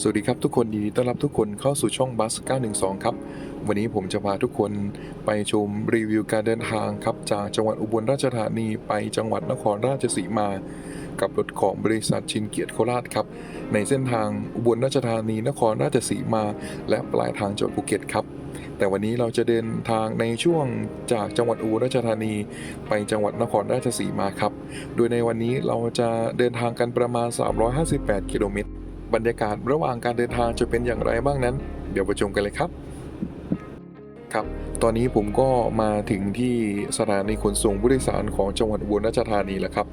สวัสดีครับทุกคนยินดีต้อนรับทุกคนเข้าสู่ช่องบัส 912 ครับ วันนี้ผมจะพาทุกคนไปชมรีวิวการเดินทางครับ จากจังหวัดอุบลราชธานีไปจังหวัดนครราชสีมา กับรถของบริษัทชินเกียรติโคราชครับ ในเส้นทางอุบลราชธานีนครราชสีมา และปลายทางจังหวัดภูเก็ตครับแต่วันนี้เราจะเดินทางในช่วงจากจังหวัดอุบลราชธานี ไปจังหวัดนครราชสีมาครับ โดยในวันนี้เราจะเดินทางกันประมาณ 358 กิโลเมตร บรรยากาศระหว่างการเดินทางจะเป็นอย่างไรบ้างนั้น เดี๋ยวไปชมกันเลยครับครับ ตอนนี้ผมก็มาถึงที่สถานีขนส่งผู้โดยสารของจังหวัดอุบลราชธานีแล้วครับ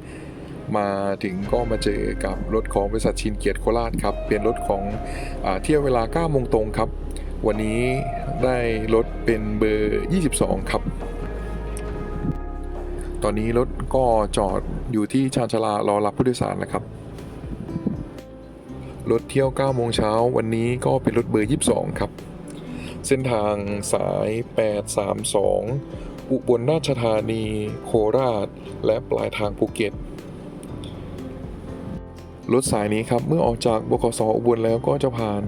มาถึงก็มาเจอกับรถของบริษัทชินเกียรติโคราชครับ เป็นรถของอเที่ยวเวลา9โมงตรงครับ วันนี้ได้รถเป็นเบอร์ 22 ครับตอนนี้รถก็จอดอยู่ที่ชานชาลารอรับผู้โดยสารนะครับ รถเที่ยว9โมงเช้าวันนี้ก็เป็นรถเบอร์ 22 ครับ เส้นทางสาย 832 อุบลราชธานี โคราช และปลายทางภูเก็ต รถสายนี้ครับเมื่อออกจากบกสอุบลแล้วก็จะผ่าน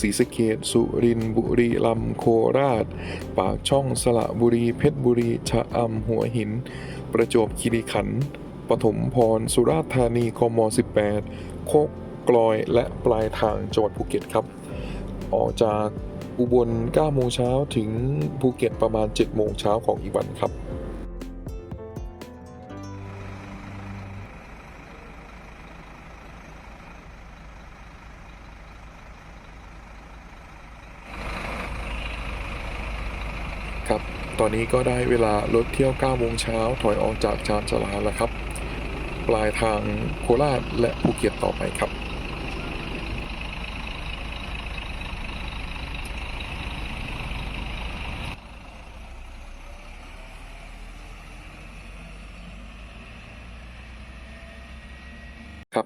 ศรีสะเกดสุรินทร์บุรีรัมย์โคราช ปากช่องสระบุรีเพชรบุรีชะอำหัวหิน ประจวบคีรีขันธ์ปฐมพร สุราษฎร์ธานีคม18 โคก กลอยและปลายทางจังหวัดภูเก็ตครับ ออกจากอุบล9โมงเช้าถึงภูเก็ตประมาณ 7 โมงเช้าของอีกวันครับครับ ตอนนี้ก็ได้เวลารถเที่ยว9โมงเช้าถอยออกจากชานชลาแล้วครับ ปลายทางโคราชและภูเก็ตต่อไปครับ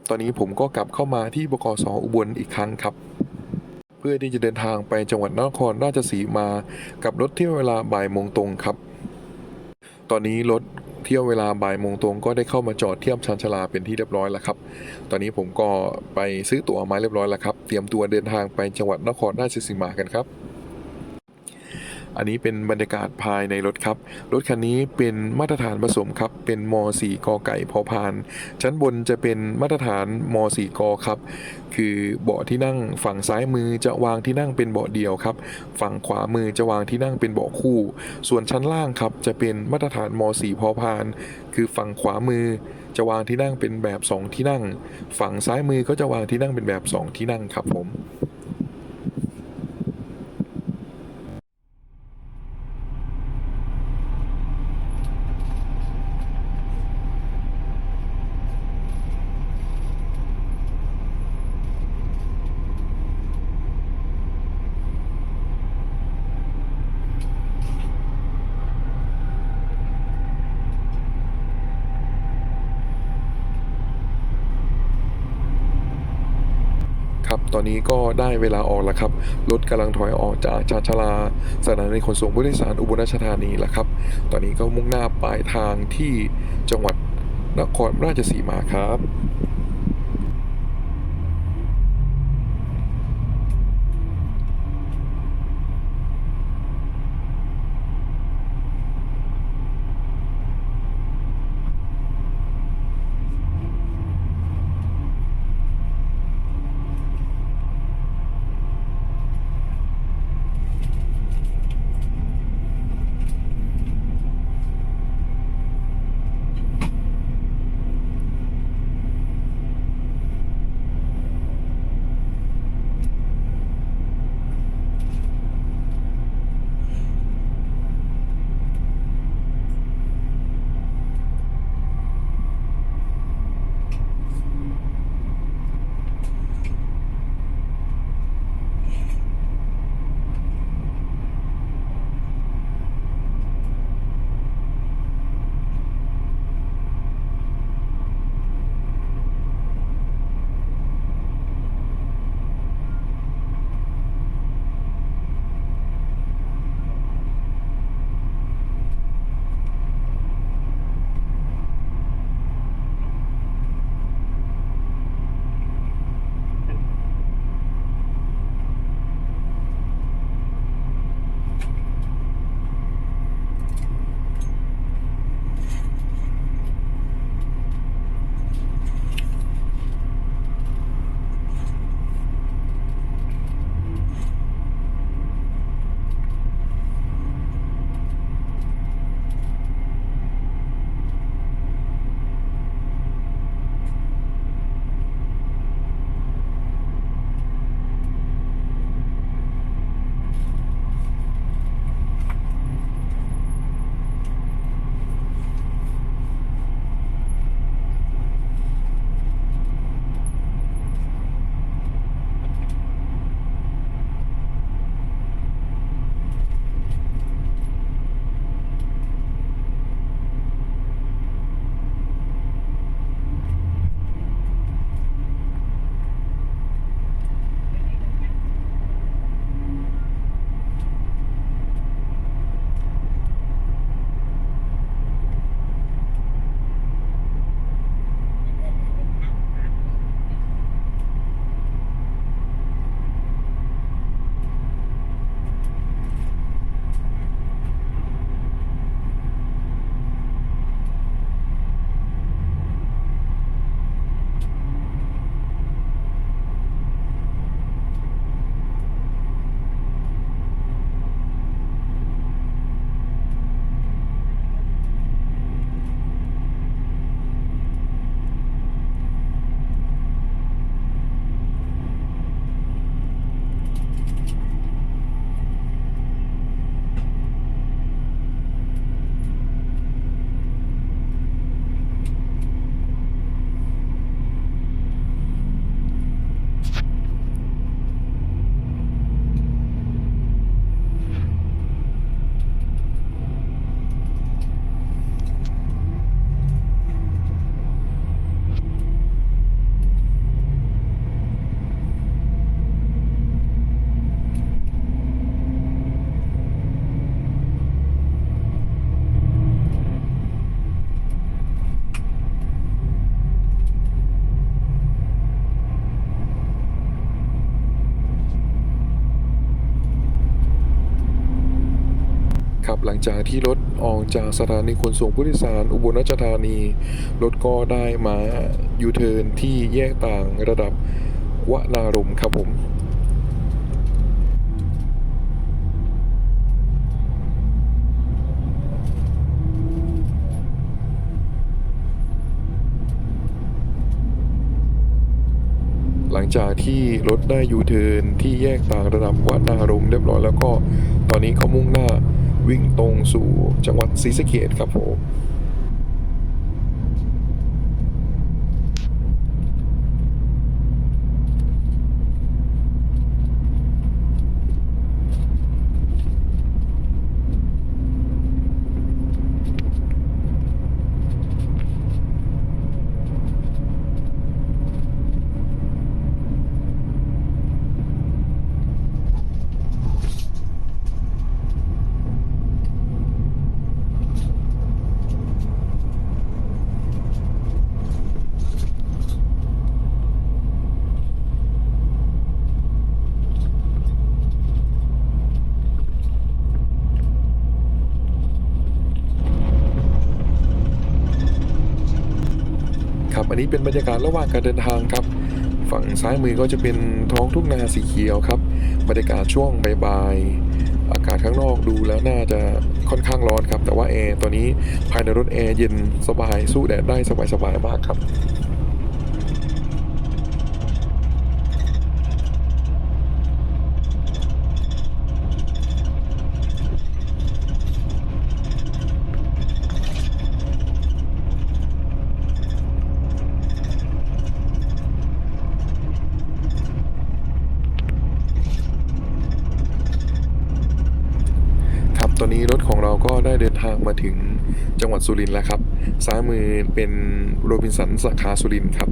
ตอนนี้ผมก็กลับเข้ามาที่บกสอุบลอีกครั้งครับ เพื่อที่จะเดินทางไปจังหวัดนครราชสีมา กับรถเที่ยวเวลาบ่ายโมงตรงครับ ตอนนี้รถเที่ยวเวลาบ่ายโมงตรงก็ได้เข้ามาจอดเทียบชานชาลาเป็นที่เรียบร้อยแล้วครับ ตอนนี้ผมก็ไปซื้อตั๋วมาเรียบร้อยแล้วครับ เตรียมตัวเดินทางไปจังหวัดนครราชสีมากันครับ อันนี้เป็นบรรยากาศภายในรถครับ รถคันนี้เป็นมาตรฐานผสมครับ เป็นม 4กไก่พอพาน ชั้นบนจะเป็นมาตรฐานม 4กครับ คือเบาะที่นั่งฝั่งซ้ายมือจะวางที่นั่งเป็นเบาะเดียวครับ ฝั่งขวามือจะวางที่นั่งเป็นเบาะคู่ ส่วนชั้นล่างครับจะเป็นมาตรฐานม 4 พอพาน คือฝั่งขวามือจะวางที่นั่งเป็นแบบ 2 ที่นั่ง ฝั่งซ้ายมือก็จะวางที่นั่งเป็นแบบ 2 ที่นั่งครับผม อนนี้ก็ได้เวลาออกแล้วครับ รถกำลังถอยออกจากชานชลาสถานีขนส่งผู้โดยสารอุบลราชธานีแล้วครับ ตอนนี้ก็มุ่งหน้าปลายทางที่จังหวัดนครราชสีมาครับ หลังจากที่รถออกจากสถานีขนส่งผู้โดยสารอุบลราชธานี รถก็ได้มายูเทิร์นที่แยกต่างระดับวนารมครับผมหลังจากที่รถได้ยูเทิร์นที่แยกต่างระดับวัดนารมเรียบร้อยแล้วก็ตอนนี้เขามุ่งหน้า วิ่งตรงสู่จังหวัดศรีสะเกดครับผม นี้เป็นบรรยากาศระหว่างการเดินทางครับ ฝั่งซ้ายมือก็จะเป็นท้องทุ่งนาสีเขียวครับ บรรยากาศช่วงบ่ายๆอากาศข้างนอกดูแล้วน่าจะค่อนข้างร้อนครับ แต่ว่าแอร์ตอนนี้ภายในรถแอร์เย็นสบายสู้แดดได้สบายๆมากครับตอนนี้รถของเราก็ได้เดินทางมาถึงจังหวัดสุรินทร์แล้วครับ ซ้ายมือเป็นโรบินสันสาขาสุรินทร์ครับ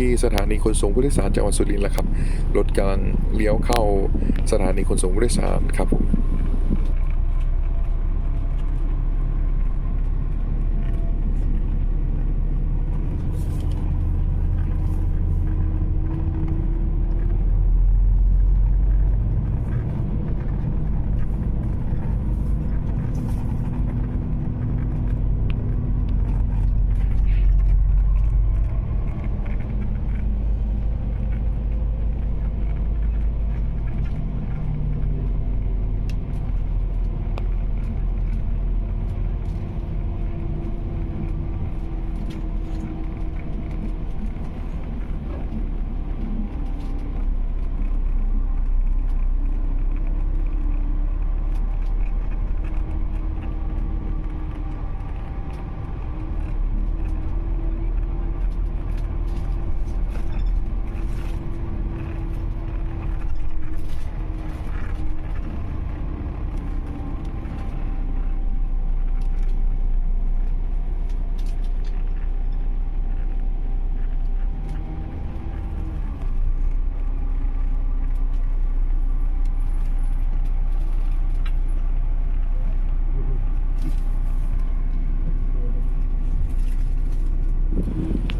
ที่สถานีขนส่งผู้โดยสารจังหวัดสุรินทร์แล้วครับรถกำลังเลี้ยวเข้าสถานีขนส่งผู้โดยสารครับผม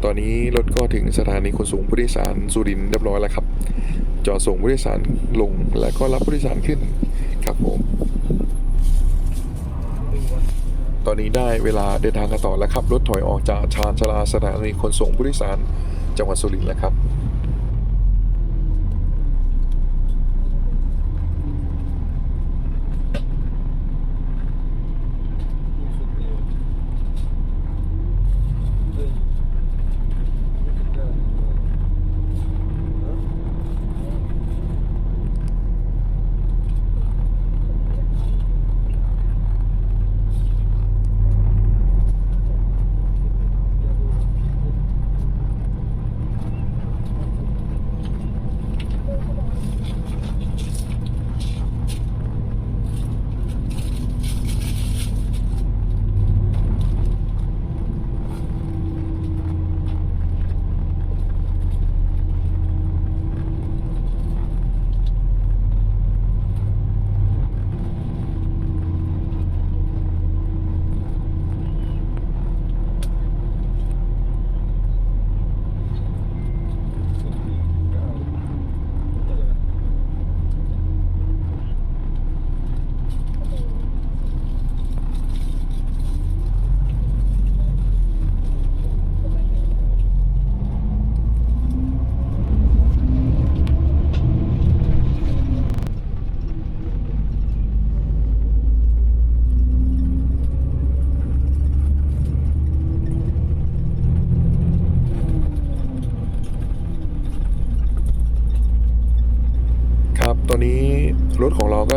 ต อนนี้รถก็ถึงสถานีขนส่งผู้โดยสารสุรินทร์เรียบร้อยแล้วครับ จอดส่งผู้โดยสารลงและก็รับผู้โดยสารขึ้นครับผม ตอนนี้ได้เวลาเดินทางกันต่อแล้วครับ รถถอยออกจากชานชลาสถานีขนส่งผู้โดยสารจังหวัดสุรินทร์แล้วครับ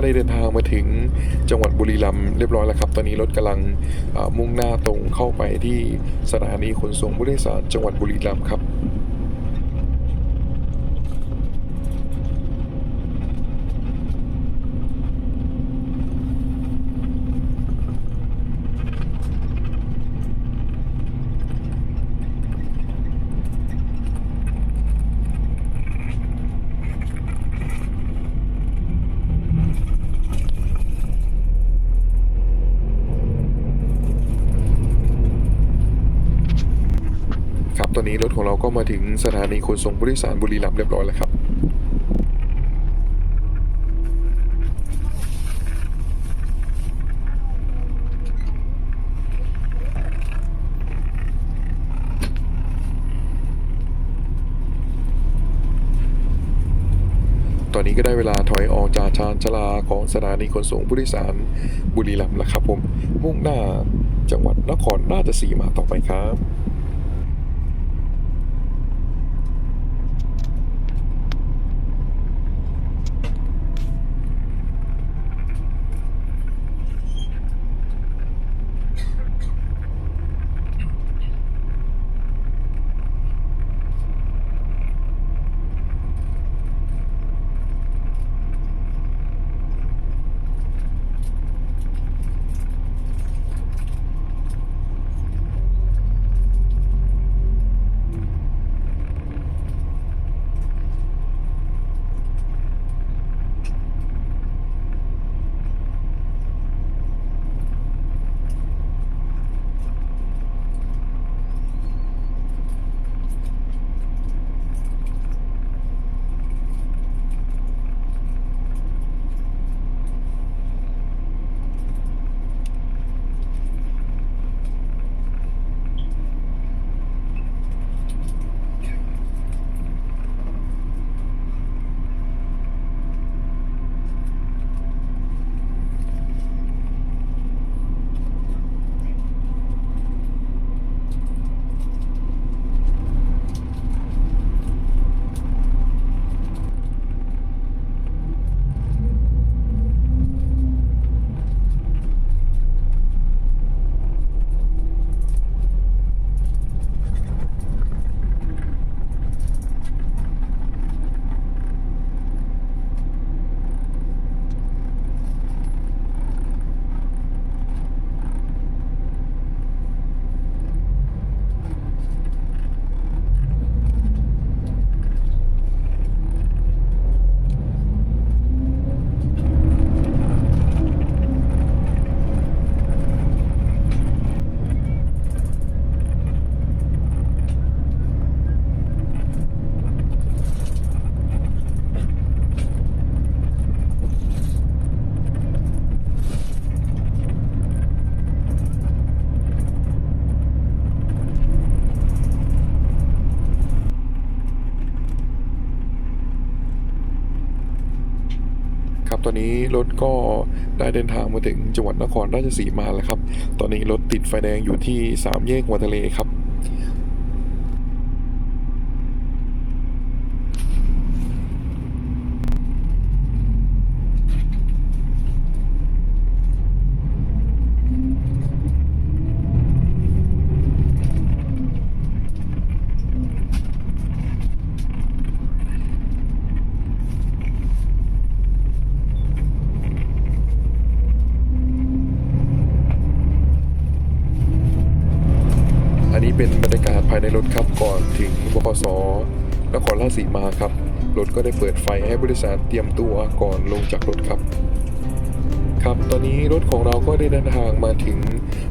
ได้เดินทางมาถึงจังหวัดบุรีรัมย์เรียบร้อยแล้วครับ ตอนนี้รถกำลังมุ่งหน้าตรงเข้าไปที่สถานีขนส่งผู้โดยสารจังหวัดบุรีรัมย์ครับ อนนี้รถของเราก็มาถึงสถานีขนส่งผู้โดยสารบุรีรัมย์เรียบร้อยแล้วครับตอนนี้ก็ได้เวลาถอยออกจากชานชลาของสถานีขนส่งผู้โดยสารบุรีรัมย์แล้วครับผม มุ่งหน้าจังหวัดนครราชสีมาต่อไปครับ รถก็ได้เดินทางมาถึงจังหวัดนครราชสีมาแล้วครับ ตอนนี้รถติดไฟแดงอยู่ที่สามแยกวัวทะเลครับ อันนี้เป็นบรรยากาศภายในรถครับก่อนถึงบขสนครราชสีมาครับ รถ ก็ได้เปิดไฟให้บริษัทเตรียมตัวก่อนลงจากรถครับ ครับตอนนี้รถของเราก็ได้เดินทางมาถึง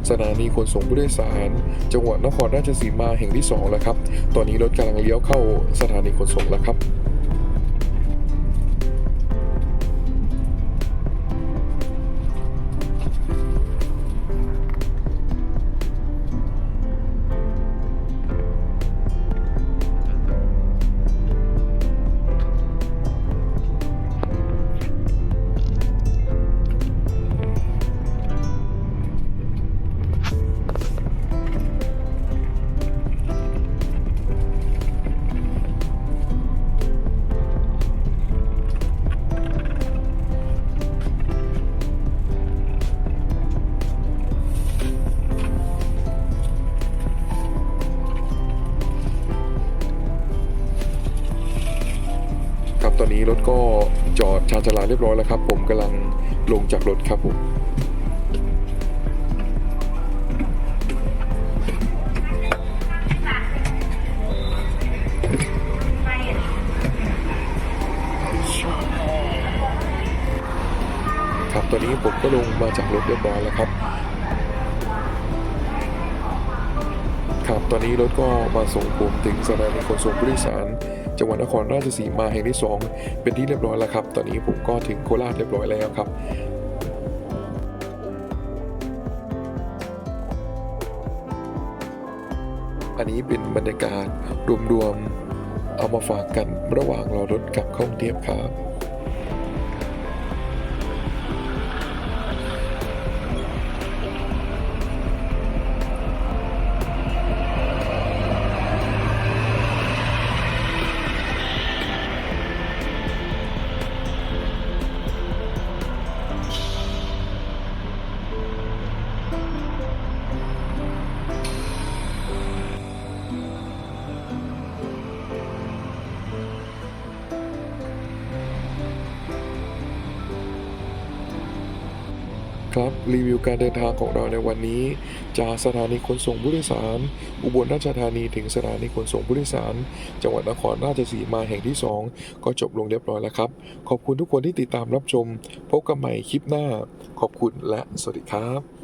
สถานีขนส่งผู้โดยสาร จังหวัดนครราชสีมาแห่งที่สองแล้วครับ ตอนนี้รถกำลังเลี้ยวเข้าสถานีขนส่งแล้วครับ นี้รถก็จอดชานชาลาเรียบร้อยแล้วครับ ผมกำลังลงจากรถครับผมครับตอนนี้ผมก็ลงมาจากรถเรียบร้อยแล้วครับ ครับตอนนี้รถก็มาส่งผมถึงสถานีขนส่งผู้โดยสาร จังหวัดนครราชสีมาแห่งที่ 2 เป็นที่เรียบร้อยแล้วครับ ตอนนี้ผมก็ถึงโคราชเรียบร้อยแล้วครับอันนี้เป็นบรรยากาศรวมๆ เอามาฝากกันระหว่างรอรถกลับเข้ากรุงเทพครับ ครับ รีวิวการเดินทางของเราในวันนี้ จากสถานีขนส่งผู้โดยสาร อุบลราชธานีถึงสถานีขนส่งผู้โดยสาร จังหวัดนครราชสีมาแห่งที่ 2 ก็จบลงเรียบร้อยแล้วครับ ขอบคุณทุกคนที่ติดตามรับชม พบกันใหม่คลิปหน้า ขอบคุณและสวัสดีครับ